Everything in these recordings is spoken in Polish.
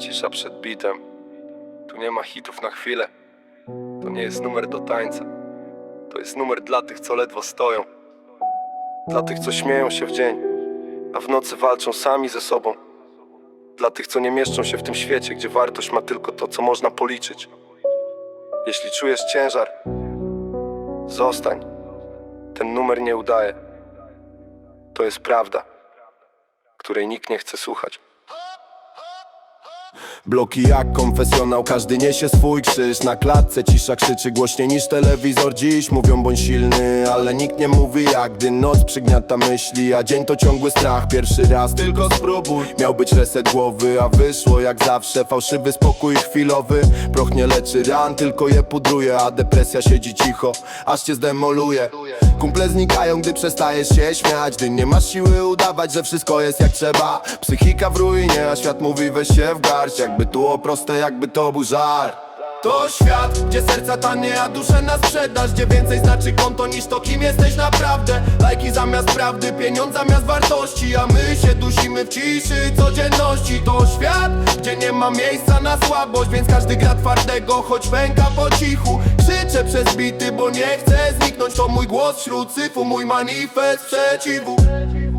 Cisza przed bitem. Tu nie ma hitów na chwilę. To nie jest numer do tańca. To jest numer dla tych, co ledwo stoją. Dla tych, co śmieją się w dzień, a w nocy walczą sami ze sobą. Dla tych, co nie mieszczą się w tym świecie, gdzie wartość ma tylko to, co można policzyć. Jeśli czujesz ciężar, zostań. Ten numer nie udaje. To jest prawda, której nikt nie chce słuchać. Bloki jak konfesjonał, każdy niesie swój krzyż. Na klatce cisza krzyczy głośniej niż telewizor Dziś. Mówią bądź silny, ale nikt nie mówi jak Gdy noc przygniata myśli, a dzień to ciągły strach Pierwszy raz tylko spróbuj, miał być reset głowy A wyszło jak zawsze, fałszywy spokój chwilowy Proch nie leczy ran, tylko je pudruje. A depresja siedzi cicho, aż cię zdemoluje. Kumple znikają, gdy przestajesz się śmiać. Gdy nie masz siły udawać, że wszystko jest jak trzeba. Psychika w ruinie, a świat mówi weź się w garść Jakby było proste, jakby to był to świat, gdzie serca tanie, a duszę na sprzedaż Gdzie więcej znaczy konto niż to, kim jesteś naprawdę. Lajki zamiast prawdy, pieniądz zamiast wartości A my się dusimy w ciszy codzienności. To świat, gdzie nie ma miejsca na słabość Więc każdy gra twardego, choć pęka po cichu. Krzyczę przez bity, bo nie chcę zniknąć To mój głos wśród syfu, mój manifest sprzeciwu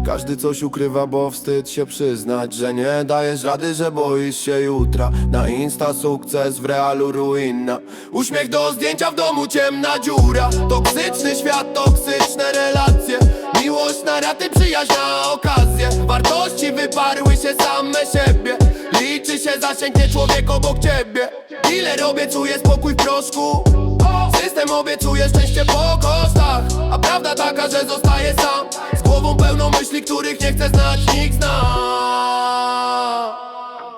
każdy coś ukrywa, bo wstyd się przyznać Że nie dajesz rady, że boisz się jutra. Na insta sukces, w realu ruina. Uśmiech do zdjęcia w domu, ciemna dziura. Toksyczny świat, toksyczne relacje. Miłość na raty, przyjaźń na okazję. Wartości wyparły się same siebie. Liczy się zasięg, nie człowiek obok ciebie. Ile robię, czuję spokój w proszku? System obiecuje szczęście po kosztach A prawda taka, że zostaję sam głową pełną myśli, których nie chcę znać Nikt zna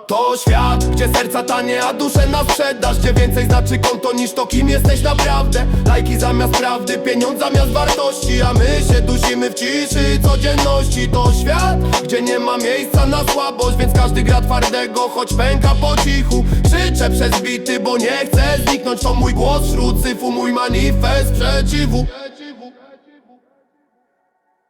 To świat, gdzie serca tanie, a duszę na sprzedaż. Gdzie więcej znaczy konto niż to, kim jesteś naprawdę. Lajki zamiast prawdy, pieniądz zamiast wartości. A my się dusimy w ciszy codzienności. To świat, gdzie nie ma miejsca na słabość. Więc każdy gra twardego, choć pęka po cichu. Krzyczę przez bity, bo nie chcę zniknąć. To mój głos wśród syfu, mój manifest sprzeciwu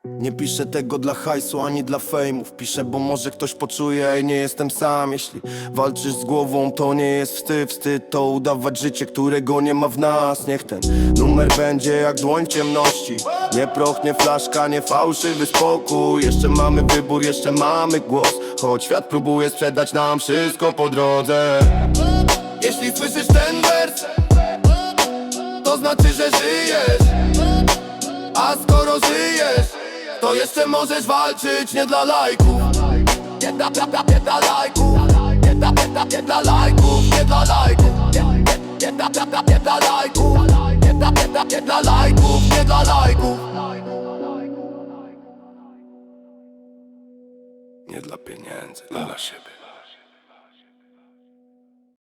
nie piszę tego dla hajsu ani dla fejmów. Piszę, bo może ktoś poczuje, ej, nie jestem sam. Jeśli walczysz z głową, to nie jest wstyd. Wstyd to udawać życie, którego nie ma w nas. Niech ten numer będzie jak dłoń ciemności. Nie proch, nie flaszka, nie fałszywy spokój. Jeszcze mamy wybór, jeszcze mamy głos. Choć świat próbuje sprzedać nam wszystko po drodze. Jeśli słyszysz ten wers To znaczy, że żyjesz. A skoro żyjesz, to jeszcze możesz walczyć nie dla lajków. Nie dla, dla, nie dla lajków. Nie dla, nie dla, nie dla lajków Nie dla lajków. Nie, dla, dla, dla, nie dla lajków. Nie dla, nie dla, nie dla lajków Nie dla lajków. Nie dla pieniędzy, dla siebie.